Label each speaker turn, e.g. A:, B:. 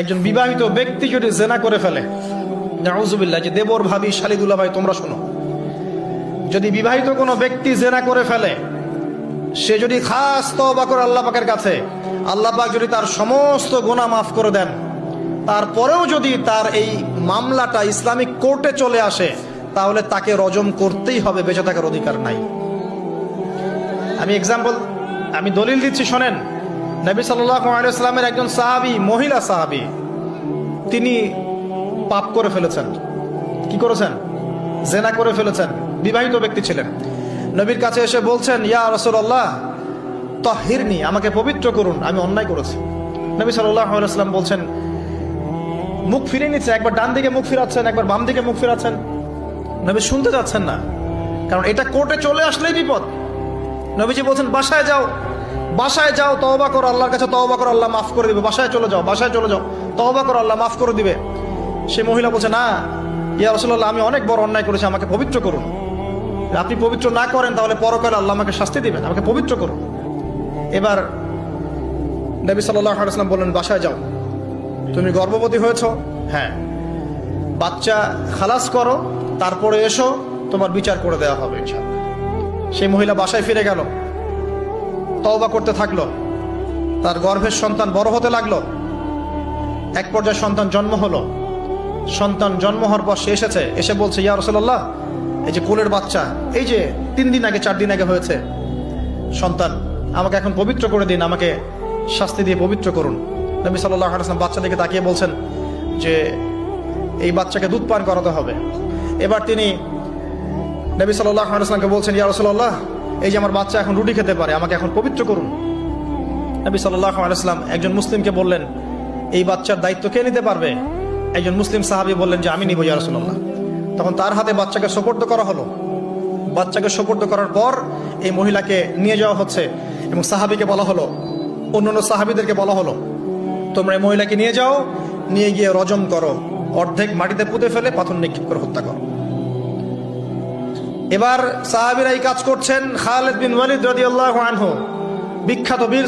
A: একজন বিবাহিত ব্যক্তি যদি জেনা করে ফেলে যে দেবর ভাবি শালিদুল্লাহ ভাই তোমরা শোনো। যদি বিবাহিত কোনো ব্যক্তি জেনা করে ফেলে, সে যদি খাস তওবা করে আল্লাহ পাকের কাছে, আল্লাহ পাক যদি তার সমস্ত গোনা মাফ করে দেন, তারপরেও যদি তার এই মামলাটা ইসলামিক কোর্টে চলে আসে, তাহলে তাকে রজম করতেই হবে, বেঁচে থাকার অধিকার নাই। আমি এক্সাম্পল আমি দলিল দিচ্ছি, শোনেন। নবী সাল্লামের একজন সাহাবি, মহিলা সাহাবি, তিনি পাপ করে ফেলেছেন। কি করেছেন? জেনা করে ফেলেছেন। বিবাহিত ব্যক্তি ছিলেন। নবীর কাছে এসে বলছেন, ইয়া রসুল্লাহ তহিরনি, আমাকে পবিত্র করুন, আমি অন্যায় করেছি। নবী সাল্লাম বলছেন, মুখ ফিরে নিচ্ছে, একবার ডান দিকে মুখ ফিরাচ্ছেন, একবার বাম দিকে মুখ ফিরাচ্ছেন। নবী শুনতে যাচ্ছেন না, কারণ এটা কোর্টে চলে আসলেই বিপদ। নবীজি বলছেন, বাসায় যাও। বাসায় যাও, তওবা করো, আল্লাহর কাছে তওবা করো, আল্লাহ মাফ করে দিবে। বাসায় চলে যাও, বাসায় চলে যাও। তওবা করো, আল্লাহ মাফ করে দিবে। সে মহিলা বলছে, না, ইয়া রসুল্লাহ আমি অনেক বড় অন্যায় করেছি, আমাকে পবিত্র করুন। আপনি পবিত্র না করেন, তাহলে পরকালে আল্লাহ আমাকে শাস্তি দিবেন, আমাকে পবিত্র করুন। এবার নবী সাল্লাম বললেন, বাসায় যাও। তুমি গর্ভবতী হয়েছ? হ্যাঁ। বাচ্চা খালাস করো, তারপরে এসো, তোমার বিচার করে দেওয়া হবে সেই মহিলা বাসায় ফিরে গেল। তওবা করতে থাকল। তার গর্ভের সন্তান বড় হতে লাগল। এক পর্যায়ে সন্তান জন্ম হলো। সন্তান জন্ম হওয়ার পর সে এসেছে, এসে বলছে, ইয়া রসল্লাহ এই যে কোলের বাচ্চা, এই যে তিন দিন আগে, চার দিন আগে হয়েছে। সন্তান, আমাকে এখন পবিত্র করে দিন, আমাকে শাস্তি দিয়ে পবিত্র করুন। নবী সাল্লাহ আসলাম বাচ্চা দিকে তাকিয়ে বলছেন যে, এই বাচ্চাকে দুধ পান করাতে হবে। এবার তিনি নবী সাল্লাহ আসলামকে বলছেন, ইয়া রসল্লাহ এই যে আমার বাচ্চা এখন রুটি খেতে পারে, আমাকে এখন পবিত্র করুন। নবী সাল্লাহ আলাইসলাম একজন মুসলিমকে বললেন, এই বাচ্চার দায়িত্ব কে নিতে পারবে? একজন মুসলিম সাহাবি বললেন যে, আমি নিব ইয়া রসল্লাহ তখন তার হাতে বাচ্চাকে সোপর্দ করা হলো। বাচ্চাকে সোপর্দ করার পর এই মহিলাকে নিয়ে যাওয়া হচ্ছে এবং সাহাবিকে বলা হলো, অন্যান্য সাহাবিদেরকে বলা হলো, তোমরা এই মহিলাকে নিয়ে যাও, নিয়ে গিয়ে রজম করো, অর্ধেক মাটিতে পুঁতে ফেলে, পাথর নিক্ষেপ করে হত্যা করো। এবার সাহাবিরা এই কাজ করছেন খালেদ বিন ওয়ালিদ রাদিয়াল্লাহু আনহু। বিখ্যাত বীর